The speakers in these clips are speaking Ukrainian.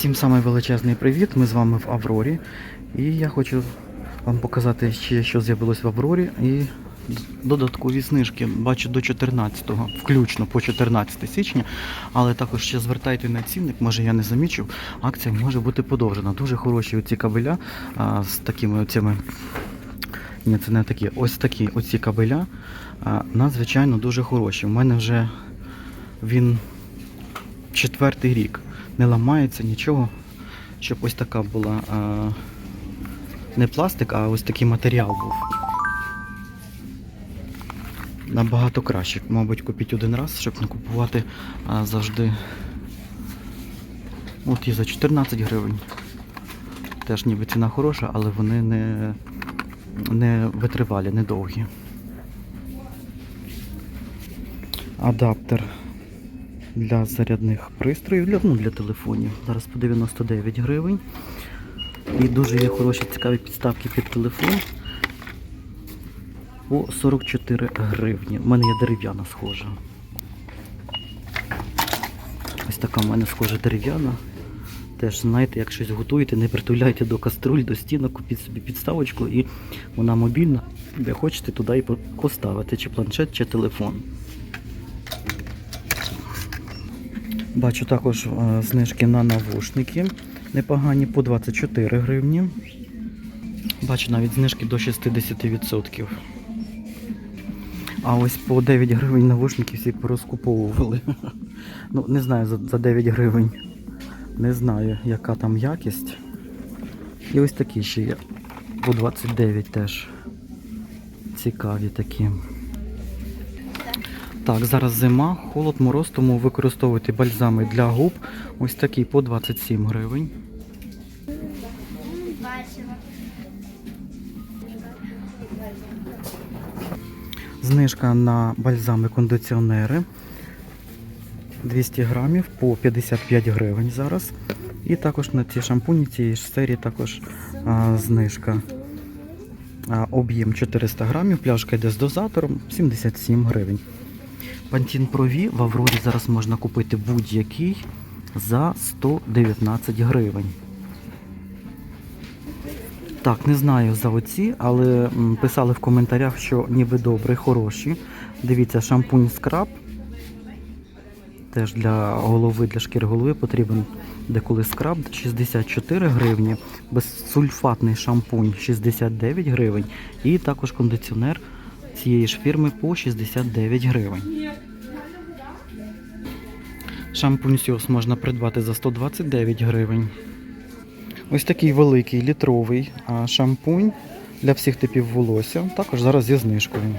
Всім самий величезний привіт. Ми з вами в Аврорі. І я хочу вам показати ще, що з'явилось в Аврорі. І додаткові знижки. Бачу до 14-го, включно по 14 січня. Але також ще звертайте на цінник, може я не замічив. Акція може бути подовжена. Дуже хороші оці кабеля а, з такими оцими. Ні, це не такі. Ось такі оці кабеля. А, надзвичайно дуже хороші. У мене вже він четвертий рік. Не ламається нічого, щоб ось така була а, не пластик, а ось такий матеріал був. Набагато краще. Мабуть, купіть один раз, щоб не купувати а, завжди. От і за 14 гривень. Теж ніби ціна хороша, але вони не, не витривалі, недовгі. Адаптер для зарядних пристроїв, для, ну, для телефонів. Зараз по 99 гривень. І дуже є хороші цікаві підставки під телефон. По 44 гривні. У мене є дерев'яна схожа. Ось така в мене схожа дерев'яна. Теж, знаєте, як щось готуєте, не притуляйте до каструль, до стінок, купіть собі підставочку і вона мобільна. Де хочете, туди і поставити, чи планшет, чи телефон. Бачу також е, знижки на навушники непогані по 24 гривні. Бачу навіть знижки до 60%. А ось по 9 гривень навушники всі порозкуповували. Ну, не знаю за, за 9 гривень. Не знаю, яка там якість. І ось такі ще є. По 29 теж. Цікаві такі. Так, зараз зима, холод, мороз, тому використовуйте бальзами для губ. Ось такі по 27 гривень. Знижка на бальзами кондиціонери 200 грамів по 55 гривень зараз. І також на ці шампуні цієї ж серії також а, знижка. Об'єм 400 грамів, пляшка йде з дозатором 77 гривень. Пантін Прові в Аврорі зараз можна купити будь-який за 119 гривень. Так, не знаю за оці, але писали в коментарях, що ніби добре, хороші. Дивіться, шампунь скраб. Теж для голови, для шкіри голови потрібен деколи скраб 64 гривні, безсульфатний шампунь 69 гривень і також кондиціонер цієї ж фірми по 69 гривень. Шампунь Сіос можна придбати за 129 гривень. Ось такий великий літровий шампунь для всіх типів волосся. Також зараз зі знижкою.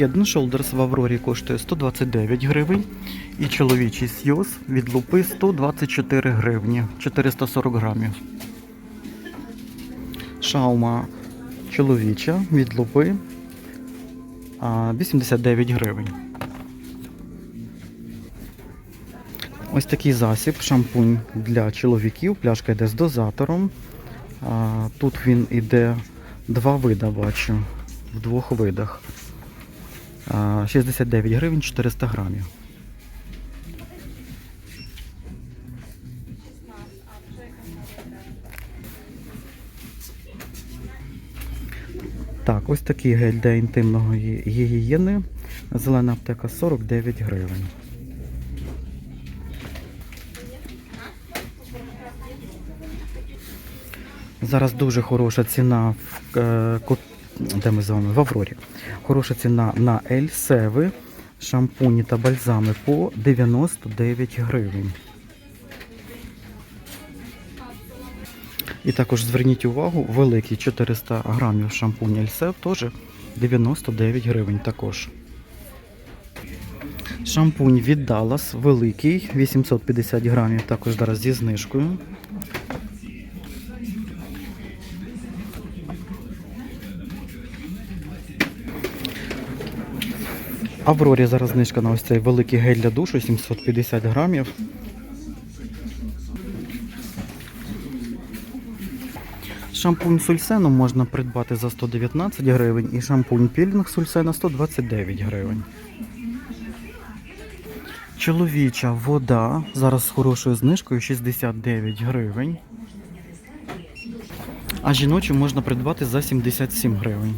Head Shoulders в Аврорі коштує 129 гривень. І чоловічий сйоз від лупи 124 гривні, 440 грамів. Шаума чоловіча від лупи 89 гривень. Ось такий засіб, шампунь для чоловіків. Пляшка йде з дозатором. Тут він іде два вида, бачу, в двох видах. 69 гривень 400 грамів. Так, ось такий гель для інтимної гігієни. Зелена аптека 49 гривень. Зараз дуже хороша ціна в е, де ми з вами в Аврорі. Хороша ціна на Ель-Севи, шампуні та бальзами по 99 гривень. І також зверніть увагу, великий 400 грамів шампунь Ельсев теж 99 гривень також. Шампунь від Dallas великий, 850 грамів, також зараз зі знижкою. Аврорі зараз знижка на ось цей великий гель для душу 750 грамів. Шампунь Сульсену можна придбати за 119 гривень і шампунь пілінг Сульсена 129 гривень. Чоловіча вода зараз з хорошою знижкою 69 гривень. А жіночу можна придбати за 77 гривень.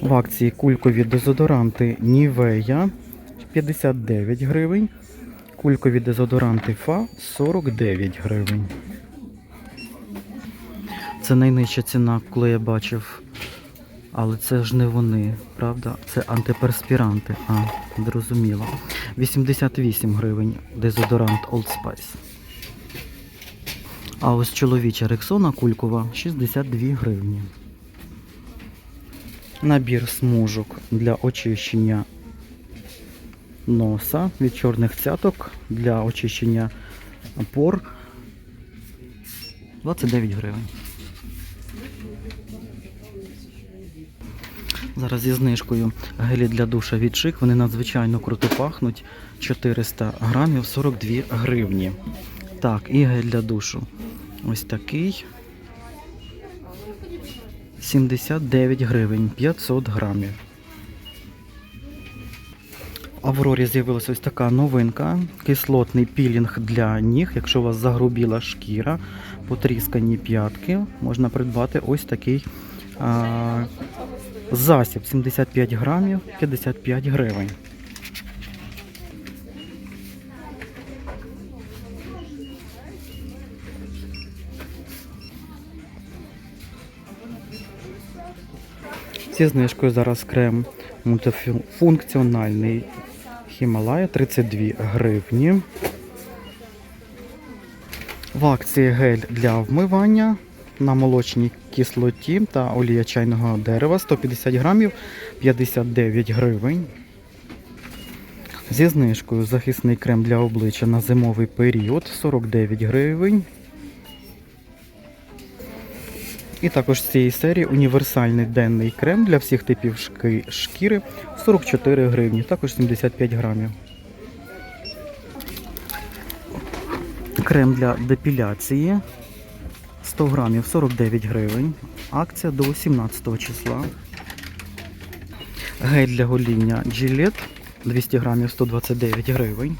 В акції кулькові дезодоранти Нівея 59 гривень. Кулькові дезодоранти Фа 49 гривень. Це найнижча ціна, коли я бачив. Але це ж не вони, правда? Це антиперспіранти. А, зрозуміло. 88 гривень дезодорант Old Spice. А ось чоловіча рексона кулькова 62 гривні. Набір смужок для очищення носа від чорних цяток для очищення пор 29 гривень. Зараз зі знижкою гелі для душа від Шик. Вони надзвичайно круто пахнуть. 400 грамів 42 гривні. Так, і гель для душу. Ось такий. 79 гривень, 500 грамів. В Аврорі з'явилася ось така новинка. Кислотний пілінг для ніг. Якщо у вас загрубіла шкіра, потріскані п'ятки, можна придбати ось такий а, засіб 75 грамів 55 гривень. Зі знижкою зараз крем мультифункціональний Хімалая 32 гривні. В акції гель для вмивання на молочній кислоті та олія чайного дерева 150 грамів 59 гривень. Зі знижкою захисний крем для обличчя на зимовий період 49 гривень. І також з цієї серії універсальний денний крем для всіх типів шкіри 44 гривні, також 75 грамів. Крем для депіляції 100 грамів 49 гривень. Акція до 17 числа. Гель для гоління Gillette 200 грамів 129 гривень.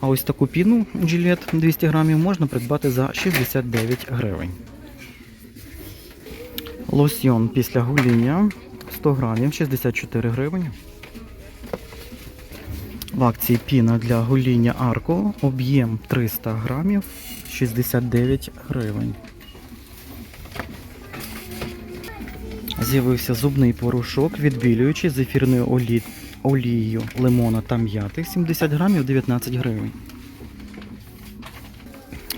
А ось таку піну Gillette 200 грамів можна придбати за 69 гривень. Лосьйон після гоління 100 грамів 64 гривень. В акції піна для гоління Арко об'єм 300 грамів 69 гривень. З'явився зубний порошок, відбілюючий з ефірною олі... олією лимона та м'яти 70 грамів 19 гривень.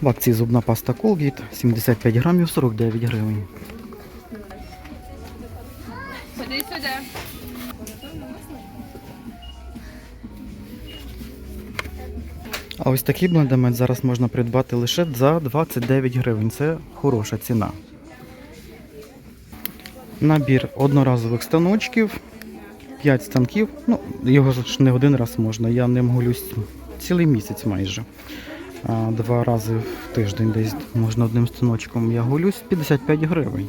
В акції зубна паста Colgate 75 грамів 49 гривень. Ходи сюди. А ось такий блендамент зараз можна придбати лише за 29 гривень. Це хороша ціна. Набір одноразових станочків. 5 станків. Ну, його ж не один раз можна. Я ним гулюсь цілий місяць майже. Два рази в тиждень десь можна одним станочком. Я гулюсь 55 гривень.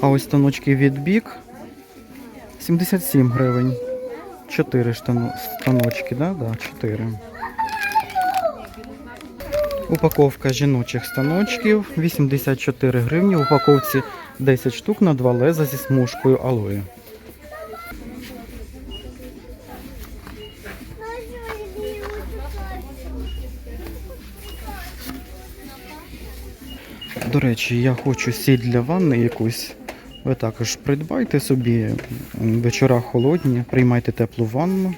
А ось станочки від бік 77 гривень. 4 штану, станочки, да? Да, 4. Упаковка жіночих станочків 84 гривні. В упаковці 10 штук на 2 леза зі смужкою алої. До речі, я хочу сіль для ванни якусь. Ви також придбайте собі вечора холодні, приймайте теплу ванну.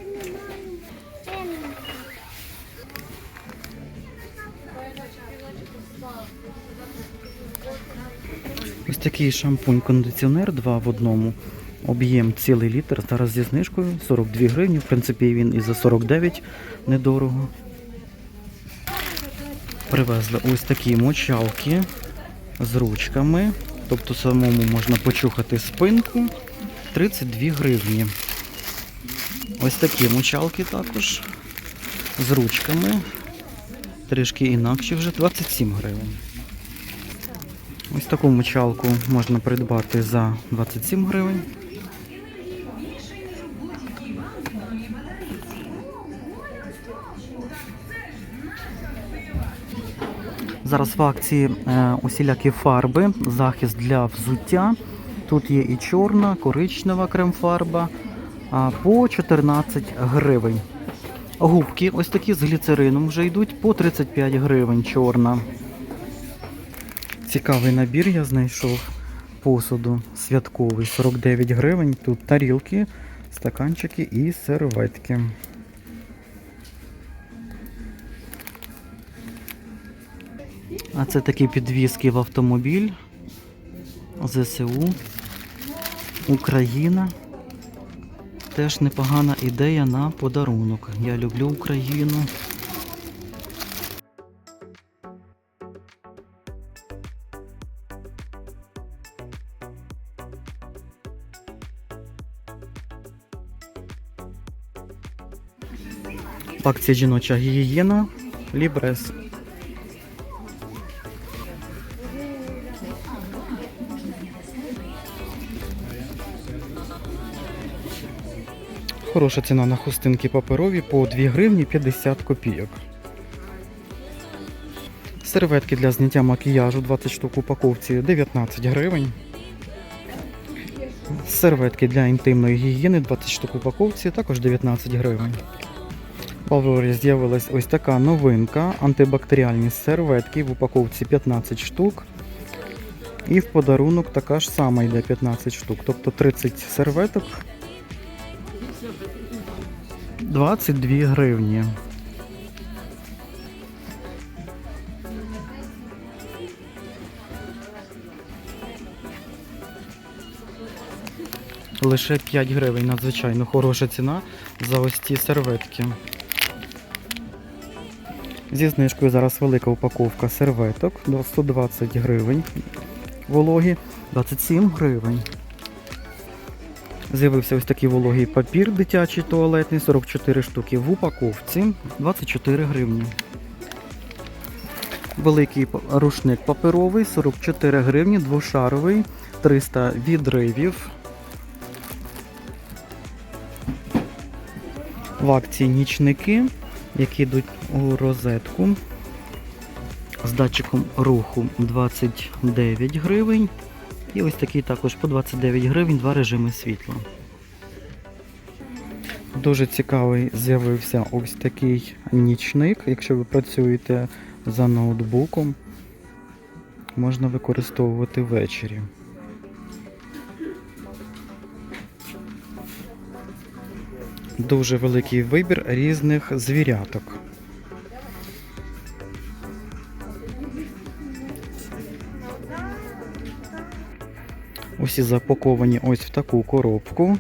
Ось такий шампунь-кондиціонер 2 в одному. Об'єм цілий літр. Зараз зі знижкою 42 гривні. В принципі, він і за 49 недорого. Привезли ось такі мочалки з ручками. Тобто самому можна почухати спинку. 32 гривні. Ось такі мочалки також з ручками. Трішки інакші вже 27 гривень. Ось таку мочалку можна придбати за 27 гривень. Зараз в акції е, усілякі фарби, захист для взуття. Тут є і чорна, коричнева крем-фарба по 14 гривень. Губки ось такі з гліцерином вже йдуть по 35 гривень чорна. Цікавий набір я знайшов посуду святковий 49 гривень. Тут тарілки, стаканчики і серветки. А це такі підвіски в автомобіль. ЗСУ. Україна. Теж непогана ідея на подарунок. Я люблю Україну. В акції жіноча гігієна Лібрес. Хороша ціна на хустинки паперові по 2 гривні 50 копійок. Серветки для зняття макіяжу 20 штук у упаковці 19 гривень. Серветки для інтимної гігієни 20 штук упаковці також 19 гривень. В Аврорі з'явилась ось така новинка. Антибактеріальні серветки в упаковці 15 штук. І в подарунок така ж сама йде 15 штук, тобто 30 серветок 22 гривні. Лише 5 гривень, надзвичайно хороша ціна за ось ці серветки. Зі знижкою зараз велика упаковка серветок до 120 гривень. Вологі 27 гривень. З'явився ось такий вологий папір дитячий туалетний, 44 штуки в упаковці, 24 гривні. Великий рушник паперовий, 44 гривні, двошаровий, 300 відривів. В акції нічники, які йдуть у розетку з датчиком руху 29 гривень. І ось такий також по 29 гривень, два режими світла. Дуже цікавий з'явився ось такий нічник. Якщо ви працюєте за ноутбуком, можна використовувати ввечері. Дуже великий вибір різних звіряток. Усі запаковані ось в таку коробку.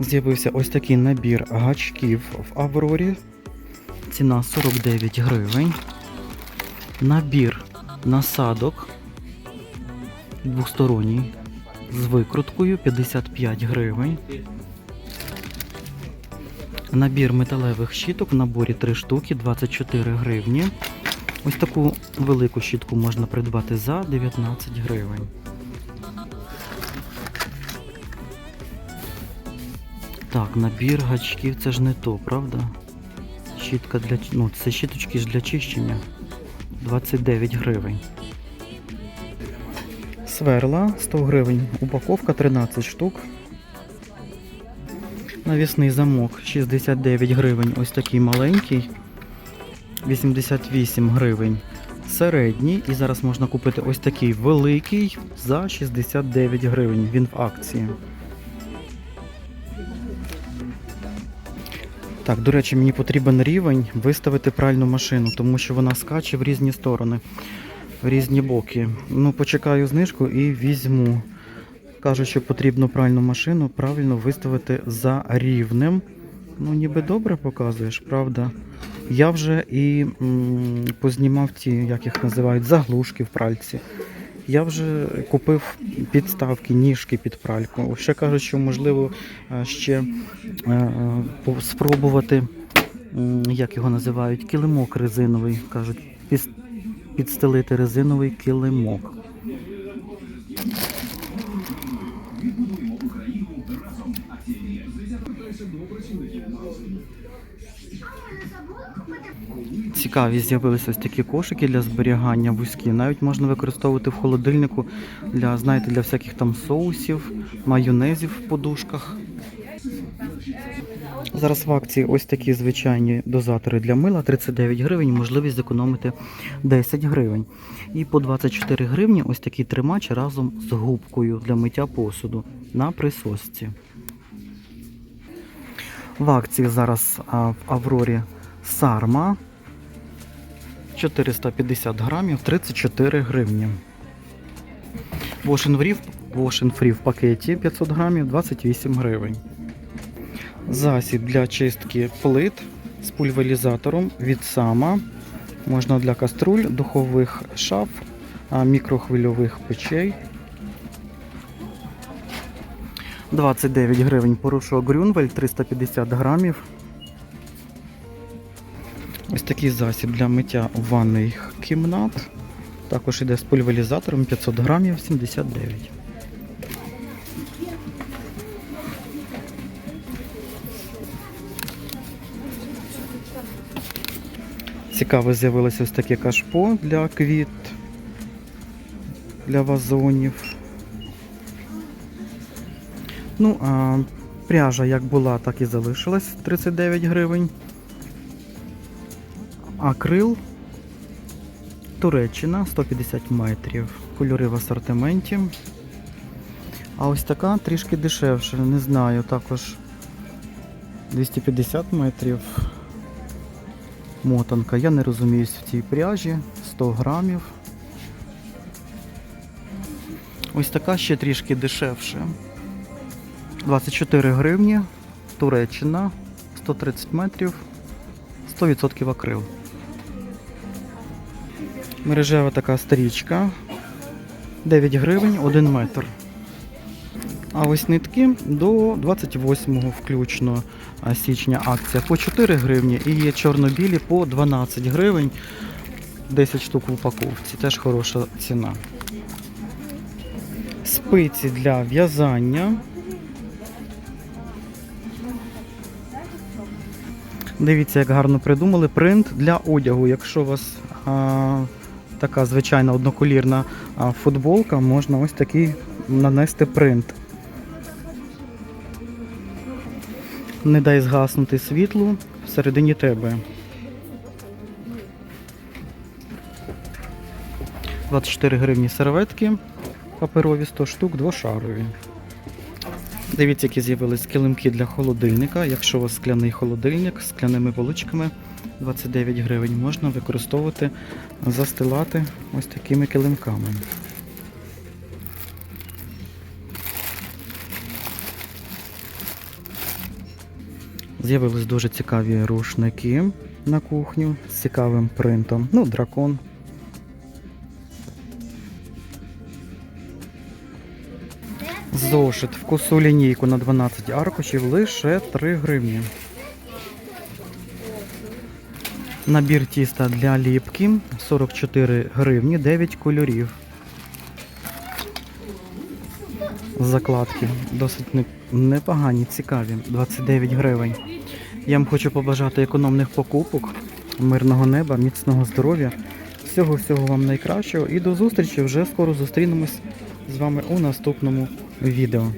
З'явився ось такий набір гачків в Аврорі. Ціна 49 гривень. Набір насадок двосторонній з викруткою 55 гривень. Набір металевих щіток в наборі 3 штуки 24 гривні. Ось таку велику щітку можна придбати за 19 гривень. Так, набір гачків це ж не то, правда? Щітка для ну, це щіточки ж для чищення. 29 гривень. Сверла 100 гривень. Упаковка 13 штук. Навісний замок 69 гривень. Ось такий маленький. 88 гривень середній. І зараз можна купити ось такий великий за 69 гривень. Він в акції. Так, до речі, мені потрібен рівень виставити пральну машину, тому що вона скаче в різні сторони, в різні боки. Ну, почекаю знижку і візьму. Кажуть, що потрібно пральну машину правильно виставити за рівнем. Ну, ніби добре показуєш, правда? Я вже і познімав ті, як їх називають, заглушки в пральці. Я вже купив підставки, ніжки під пральку. Ще кажуть, що можливо е, ще е, спробувати, як його називають, килимок резиновий. Кажуть, підстелити резиновий килимок. Цікаві з'явилися ось такі кошики для зберігання вузькі. Навіть можна використовувати в холодильнику для, знаєте, для всяких там соусів, майонезів в подушках. Зараз в акції ось такі звичайні дозатори для мила 39 гривень, можливість зекономити 10 гривень. І по 24 гривні ось такий тримач разом з губкою для миття посуду на присосці. В акції зараз в Аврорі Сарма 450 грамів 34 гривні. Wash Free в пакеті 500 грамів 28 гривень. Засіб для чистки плит з пульверізатором від сама. Можна для каструль, духових шаф, мікрохвильових печей. 29 гривень порошок Грюнвель 350 грамів. Такий засіб для миття ванних кімнат. Також іде з пульверізатором 500 грамів 79. Цікаво з'явилося ось таке кашпо для квіт, для вазонів. Ну, а пряжа як була, так і залишилась 39 гривень. Акрил Туреччина 150 метрів. Кольори в асортименті. А ось така трішки дешевше, не знаю, також 250 метрів. Мотанка. Я не розуміюсь в цій пряжі. 100 грамів. Ось така ще трішки дешевше. 24 гривні. Туреччина. 130 метрів. 100% акрил. Мережева така стрічка. 9 гривень 1 метр. А ось нитки до 28 включно січня акція по 4 гривні і є чорно-білі по 12 гривень. 10 штук в упаковці. Теж хороша ціна. Спиці для в'язання. Дивіться, як гарно придумали принт для одягу. Якщо у вас а, така звичайна одноколірна футболка, можна ось такий нанести принт. Не дай згаснути світлу всередині тебе. 24 гривні серветки паперові 100 штук, двошарові. Дивіться, які з'явились килимки для холодильника. Якщо у вас скляний холодильник з скляними поличками 29 гривень, можна використовувати, застилати ось такими килимками. З'явились дуже цікаві рушники на кухню з цікавим принтом. Ну, дракон. Зошит в косу лінійку на 12 аркушів лише 3 гривні. Набір тіста для ліпки 44 гривні, 9 кольорів. Закладки досить непогані, цікаві. 29 гривень. Я вам хочу побажати економних покупок, мирного неба, міцного здоров'я. Всього-всього вам найкращого і до зустрічі. Вже скоро зустрінемось з вами у наступному відео.